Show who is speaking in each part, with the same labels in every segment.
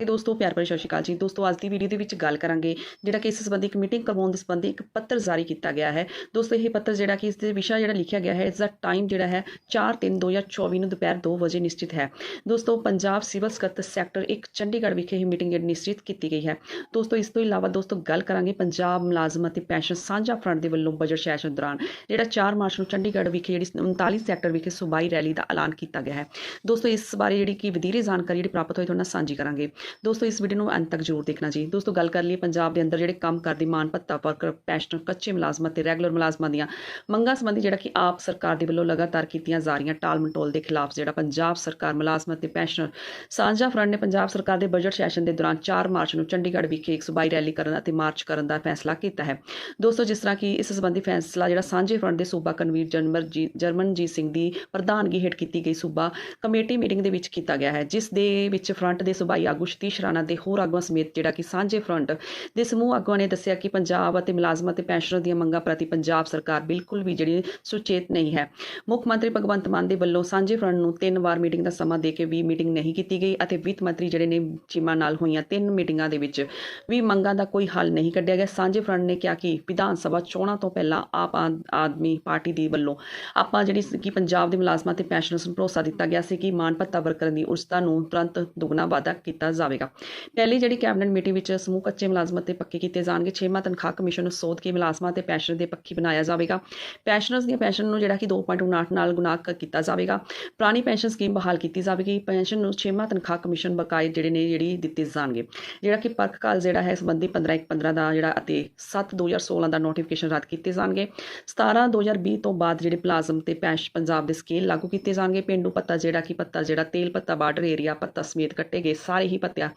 Speaker 1: ਤੇ ਦੋਸਤੋ, ਪਿਆਰ ਭਰੀ ਸਤਿ ਸ਼੍ਰੀ ਅਕਾਲ ਜੀ। ਦੋਸਤੋ, ਅੱਜ ਦੀ ਵੀਡੀਓ ਦੇ ਵਿੱਚ ਗੱਲ ਕਰਾਂਗੇ, ਜਿਹੜਾ ਕਿ ਇਸ ਸੰਬੰਧੀ ਇੱਕ ਮੀਟਿੰਗ ਕਰਵਾਉਣ ਦੇ ਸੰਬੰਧੀ ਇੱਕ ਪੱਤਰ ਜਾਰੀ ਕੀਤਾ ਗਿਆ ਹੈ। ਦੋਸਤੋ, ਇਹ ਪੱਤਰ ਜਿਹੜਾ ਕਿ ਇਸ ਦੇ ਵਿਸ਼ਾ ਜਿਹੜਾ ਲਿਖਿਆ ਗਿਆ ਹੈ, ਇਸ ਦਾ ਟਾਈਮ ਜਿਹੜਾ ਹੈ 4/3/2024 ਨੂੰ ਦੁਪਹਿਰ 2 ਵਜੇ ਨਿਸ਼ਚਿਤ ਹੈ। ਦੋਸਤੋ, ਪੰਜਾਬ ਸਿਵਲ ਸਕੱਤਰ ਸੈਕਟਰ 1 ਚੰਡੀਗੜ੍ਹ ਵਿਖੇ ਇਹ ਮੀਟਿੰਗ ਜਿਹੜੀ ਨਿਸ਼ਚਿਤ ਕੀਤੀ ਗਈ ਹੈ। ਦੋਸਤੋ, ਇਸ ਤੋਂ ਇਲਾਵਾ ਦੋਸਤੋ, ਗੱਲ ਕਰਾਂਗੇ ਪੰਜਾਬ ਮੁਲਾਜ਼ਮ ਅਤੇ ਪੈਨਸ਼ਨ ਸਾਂਝਾ ਫਰੰਟ ਦੇ ਵੱਲੋਂ ਬਜਟ ਸੈਸ਼ਨ ਦੌਰਾਨ, ਜਿਹੜਾ 4 ਮਾਰਚ ਨੂੰ ਚੰਡੀਗੜ੍ਹ ਵਿਖੇ ਜਿਹੜੀ 39 ਸੈਕਟਰ ਵਿਖੇ ਸੂਬਾਈ ਰੈਲੀ ਦਾ ਐਲਾਨ ਕੀਤਾ ਗਿਆ ਹੈ। ਦੋਸਤੋ, ਇਸ ਬਾਰੇ ਜਿਹੜੀ ਕਿ ਵਧੇਰੇ ਜਾਣਕਾਰੀ ਜਿਹੜੀ ਪ੍ਰਾਪਤ ਹੋਈ, ਤੁਹਾਡੇ ਨਾਲ ਸਾਂਝੀ ਕਰਾਂਗੇ। ਦੋਸਤੋ, ਇਸ ਵੀਡੀਓ ਨੂੰ ਅੰਤ ਤੱਕ ਜ਼ਰੂਰ ਦੇਖਣਾ ਜੀ। ਦੋਸਤੋ, ਗੱਲ ਕਰ ਲਈਏ ਪੰਜਾਬ ਦੇ ਅੰਦਰ ਜਿਹੜੇ ਕੰਮ ਕਰਦੇ ਮਾਨ ਭੱਤਾ ਵਰਕਰ ਪੈਨਸ਼ਨ ਕੱਚੇ ਮੁਲਾਜ਼ਮਾਂ ਤੇ ਰੈਗੂਲਰ ਮੁਲਾਜ਼ਮਾਂ ਦੀਆਂ ਮੰਗਾਂ ਸੰਬੰਧੀ ਜਿਹੜਾ ਕਿ ਆਪ ਸਰਕਾਰ ਦੇ ਵੱਲੋਂ ਲਗਾਤਾਰ ਕੀਤੀਆਂ ਜਾ ਰਹੀਆਂ ਟਾਲ ਮਟੋਲ ਦੇ ਖਿਲਾਫ ਜਿਹੜਾ ਪੰਜਾਬ ਸਰਕਾਰ ਮੁਲਾਜ਼ਮਾਂ ਤੇ ਪੈਨਸ਼ਨਰ ਸਾਂਝਾ ਫਰੰਟ ਨੇ ਪੰਜਾਬ ਸਰਕਾਰ ਦੇ ਬਜਟ ਸੈਸ਼ਨ ਦੇ ਦੌਰਾਨ 4 ਮਾਰਚ ਨੂੰ ਚੰਡੀਗੜ੍ਹ ਵਿਖੇ ਇੱਕ ਸੂਬਾਈ ਰੈਲੀ ਕਰਨ ਅਤੇ ਮਾਰਚ ਕਰਨ ਦਾ ਫੈਸਲਾ ਕੀਤਾ ਹੈ। ਦੋਸਤੋ, ਜਿਸ ਤਰ੍ਹਾਂ ਕਿ ਇਸ ਸੰਬੰਧੀ ਫੈਸਲਾ ਜਿਹੜਾ ਸਾਂਝੇ ਫਰੰਟ ਦੇ ਸੂਬਾ ਕਨਵੀਰ ਜਨਮਰਜੀਤ ਜਰਮਨਜੀਤ ਸਿੰਘ ਦੀ ਪ੍ਰਧਾਨਗੀ ਹੇਠ ਕੀਤੀ ਗਈ ਸੂਬਾ ਕਮੇਟੀ ਮੀਟਿੰਗ ਦੇ ਵਿੱਚ ਕੀਤਾ ਗਿਆ ਹੈ, ਜਿਸ ਦੇ ਵਿੱਚ ਫਰੰਟ ਦੇ ਸੂਬਾਈ ਆਗੂ ਸਤੀਸ਼ ਰਾਣਾ ਦੇ ਹੋਰ ਆਗੂਆਂ ਸਮੇਤ ਜਿਹੜਾ ਕਿ ਸਾਂਝੇ ਫਰੰਟ ਦੇ ਸਮੂਹ ਆਗੂਆਂ ਨੇ ਦੱਸਿਆ ਕਿ ਪੰਜਾਬ ਅਤੇ ਮੁਲਾਜ਼ਮਾਂ ਤੇ ਪੈਨਸ਼ਨਰਾਂ ਦੀਆਂ ਮੰਗਾਂ ਪ੍ਰਤੀ ਪੰਜਾਬ ਸਰਕਾਰ ਬਿਲਕੁਲ ਵੀ ਜਿਹੜੀ ਸੁਚੇਤ ਨਹੀਂ ਹੈ। ਮੁੱਖ ਮੰਤਰੀ ਭਗਵੰਤ ਮਾਨ ਦੇ ਵੱਲੋਂ ਸਾਂਝੇ ਫਰੰਟ ਨੂੰ ਤਿੰਨ ਵਾਰ ਮੀਟਿੰਗ ਦਾ ਸਮਾਂ ਦੇ ਕੇ ਵੀ ਮੀਟਿੰਗ ਨਹੀਂ ਕੀਤੀ ਗਈ ਅਤੇ ਵਿੱਤ ਮੰਤਰੀ ਜਿਹੜੇ ਨੇ ਚੀਮਾ ਨਾਲ ਹੋਈਆਂ ਤਿੰਨ ਮੀਟਿੰਗਾਂ ਦੇ ਵਿੱਚ ਵੀ ਮੰਗਾਂ ਦਾ ਕੋਈ ਹੱਲ ਨਹੀਂ ਕੱਢਿਆ ਗਿਆ। ਸਾਂਝੇ ਫਰੰਟ ਨੇ ਕਿਹਾ ਕਿ ਵਿਧਾਨ ਸਭਾ ਚੋਣਾਂ ਤੋਂ ਪਹਿਲਾਂ ਆਪ ਆਦਮੀ ਪਾਰਟੀ ਦੀ ਵੱਲੋਂ ਆਪਾਂ ਜਿਹੜੀ ਕਿ ਪੰਜਾਬ ਦੇ ਮੁਲਾਜ਼ਮਾਂ ਤੇ ਪੈਨਸ਼ਨਰਸ ਨੂੰ ਭਰੋਸਾ ਦਿੱਤਾ ਗਿਆ ਸੀ ਕਿ ਮਾਨ ਭੱਤਾ ਵਰਕਰਾਂ ਦੀ ਉਸਤਾ ਨੂੰ ਤੁਰੰਤ ਦੁੱਗਣਾ ਵਾਧਾ ਕੀਤਾ ਜਾਵੇਗਾ। ਪਹਿਲੀ ਜਿਹੜੀ ਕੈਬਨਿਟ ਮੀਟਿੰਗ ਵਿੱਚ ਸਮੂਹ ਕੱਚੇ ਮੁਲਾਜ਼ਮਾਂ ਤੇ ਪੱਕੇ ਕੀਤੇ ਜਾਣਗੇ, ਛੇਵਾਂ ਤਨਖਾਹ ਕਮਿਸ਼ਨ ਨੂੰ ਸੋਧ ਕੇ ਮੁਲਾਜ਼ਮਾਂ ਤੇ ਪੈਨਸ਼ਨ ਦੇ ਪੱਖੀ ਬਣਾਇਆ ਜਾਵੇਗਾ। ਪੈਨਸ਼ਨਰਸ ਦੀਆਂ ਪੈਨਸ਼ਨ ਨੂੰ ਜਿਹੜਾ ਕਿ 2.59 ਨਾਲ ਗੁਣਾ ਕੀਤਾ ਜਾਵੇਗਾ। ਪੁਰਾਣੀ ਪੈਨਸ਼ਨ ਸਕੀਮ ਬਹਾਲ ਕੀਤੀ ਜਾਵੇਗੀ। ਪੈਨਸ਼ਨ ਨੂੰ ਛੇਵਾਂ ਤਨਖਾਹ ਕਮਿਸ਼ਨ ਬਕਾਏ ਜਿਹੜੇ ਨੇ, ਜਿਹੜੀ ਦਿੱਤੇ ਜਾਣਗੇ। ਜਿਹੜਾ ਕਿ ਪਰਖ ਕਾਲ ਜਿਹੜਾ ਹੈ, ਸੰਬੰਧੀ 15 ਇੱਕ 15 ਦਾ ਜਿਹੜਾ ਅਤੇ 7 2016 ਦਾ ਨੋਟੀਫਿਕੇਸ਼ਨ ਰੱਦ ਕੀਤੇ ਜਾਣਗੇ। 17 2020 ਤੋਂ ਬਾਅਦ ਜਿਹੜੇ ਪਲਾਜ਼ਮ ਤੇ ਪੈਸ਼ ਪੰਜਾਬ ਦੇ ਸਕੇਲ ਲਾਗੂ ਕੀਤੇ ਜਾਣਗੇ। ਪਿੰਡੂ ਪੱਤਾ ਜਿਹੜਾ ਕਿ ਪੱਤਾ ਜਿਹੜਾ ਤੇਲ ਪੱਤਾ ਬਾਰਡਰ ਏਰੀਆ ਪੱਤਾ ਸਮੇਤ ਕੱਟੇ ਗਏ, ਸਾਰੇ ਹੀ ਪੱਤਿਆ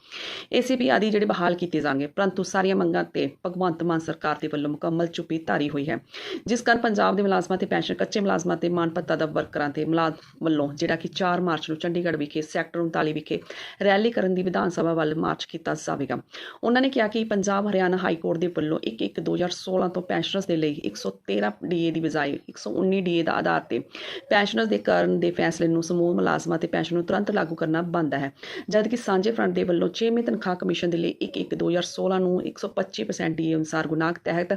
Speaker 1: ਏਸੀਪੀ ਆਦਿ ਜਿਹੜੇ ਬਹਾਲ ਕੀਤੇ ਜਾਣਗੇ, ਪਰੰਤੂ ਸਾਰੀਆਂ ਮੰਗਾਂ ਤੇ ਭਗਵੰਤ ਮਾਨ ਸਰਕਾਰ ਦੇ ਵੱਲੋਂ ਮੁਕੰਮਲ ਚੁੱਪੀ ਧਾਰੀ ਹੋਈ ਹੈ। ਜਿਸ ਕਾਰਨ ਪੰਜਾਬ ਦੇ ਮੁਲਾਜ਼ਮਾਂ ਤੇ ਪੈਨਸ਼ਨ, ਕੱਚੇ ਮੁਲਾਜ਼ਮਾਂ ਤੇ ਮਾਨ ਦਾ ਵਰਕਰਾਂ ਤੇ ਮੁਲਾਜ਼ਮ ਵੱਲੋਂ ਜਿਹੜਾ ਕਿ 4 ਮਾਰਚ ਨੂੰ ਚੰਡੀਗੜ੍ਹ ਵਿਖੇ, ਸੈਕਟਰ 39 ਵਿਖੇ ਰੈਲੀ ਕਰਨ ਦੀ ਵਿਧਾਨ ਸਭਾ ਵੱਲ ਮਾਰਚ ਕੀਤਾ ਜਾਵੇਗਾ। ਉਹਨਾਂ ਨੇ ਕਿਹਾ ਕਿ ਪੰਜਾਬ, ਹਰਿਆਣਾ ਹਾਈ ਕੋਰਟ ਦੇ ਵੱਲੋਂ 1 2016 ਤੋਂ ਪੈਨਸ਼ਨਰਸ ਦੇ ਲਈ 113 ਡੀਏ ਦੀ ਬਜਾਏ 119 ਡੀਏ ਦਾ ਆਧਾਰ ਤੇ ਪੈਨਸ਼ਨਰਸ ਦੇ ਕਰਨ ਦੇ ਫੈਸਲੇ ਨੂੰ ਸਮੂਹ ਮੁਲਾਜ਼ਮਾਂ ਤੇ ਪੈਨਸ਼ਨ ਨੂੰ ਤੁਰੰਤ ਲਾਗੂ ਕਰਨਾ ਬੰਦ ਹੈ। ਜਦਕਿ ਸਾਂਝੇ ਫਰੰਟ ਦੇ ਵੱਲੋਂ 6ਵੇਂ ਤਨਖਾਹ ਕਮਿਸ਼ਨ ਦੇ ਲਈ 1 1 2016 ਨੂੰ 125% ਡੀਏ ਅਨੁਸਾਰ ਗੁਨਾਹ ਤਹਿਤ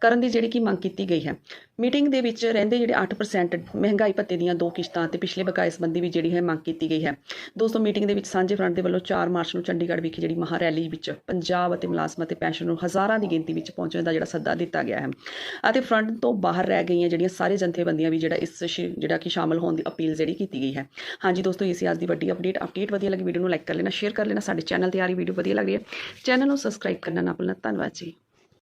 Speaker 1: ਕਰਨ ਦੀ ਜਿਹੜੀ ਕਿ ਮੰਗ ਕੀਤੀ ਗਈ ਹੈ। ਮੀਟਿੰਗ ਦੇ ਵਿੱਚ ਰਹਿੰਦੇ ਜਿਹੜੇ 8% ਮਹਿੰਗਾਈ ਭੱਤੇ ਦੀਆਂ ਦੋ ਕਿਸ਼ਤਾਂ ਤੇ ਪਿਛਲੇ ਬਕਾਏ ਸੰਬੰਧੀ ਵੀ ਜਿਹੜੀ ਹੈ ਮੰਗ ਕੀਤੀ ਗਈ ਹੈ। ਦੋਸਤੋ ਮੀਟਿੰਗ ਦੇ ਵਿੱਚ ਸਾਂਝੇ ਫਰੰਟ ਦੇ ਵੱਲੋਂ 4 ਮਾਰਚ ਨੂੰ ਚੰਡੀਗੜ੍ਹ ਵਿਖੇ ਜਿਹੜੀ ਮਹਾ ਰੈਲੀ ਵਿੱਚ ਪੰਜਾਬ ਅਤੇ ਮੁਲਾਜ਼ਮਾਂ ਅਤੇ ਪੈਨਸ਼ਨ ਨੂੰ ਹਜ਼ਾਰਾਂ ਦੀ ਗਿਣਤੀ ਵਿੱਚ ਪਹੁੰਚਣ ਦਾ ਜਿਹੜਾ ਸੱਦਾ ਦਿੱਤਾ ਗਿਆ ਹੈ ਅਤੇ ਫਰੰਟ ਤੋਂ ਬਾਹਰ ਰਹਿ ਗਈਆਂ ਜਿਹੜੀਆਂ ਸਾਰੇ ਜਥੇਬੰਦੀਆਂ ਵੀ ਜਿਹੜਾ ਇਸ ਸ਼ਿ- ਜਿਹੜਾ ਕਿ ਸ਼ਾਮਲ ਹੋਣ ਦੀ ਅਪੀਲ ਜਿਹੜੀ ਕੀਤੀ ਗਈ ਹੈ। ਹਾਂਜੀ ਦੋਸਤੋ ਇਹ ਸੀ ਅੱਜ ਦੀ ਵੱਡੀ ਅਪਡੇਟ ਅਪਡੇਟ ਵਧੀਆ ਲੱਗੀ ਵੀਡੀਓ ਨੂੰ ਲਾਈਕ ਕਰ ਲੈਣਾ ਸ਼ੇਅਰ ਕਰ ਲੈਣਾ ਸਾਡੇ ਚੈਨਲ ਤੇ ਆ ਰਹੀ ਵੀਡੀਓ ਵਧੀਆ ਲੱਗ ਰਹੀ ਹੈ। ਚੈਨਲ ਨੂੰ ਸਬਸਕ੍ਰਾਈਬ ਕਰਨਾ ਨਾ ਭੁੱਲਣਾ। ਧੰਨਵਾਦ ਜੀ।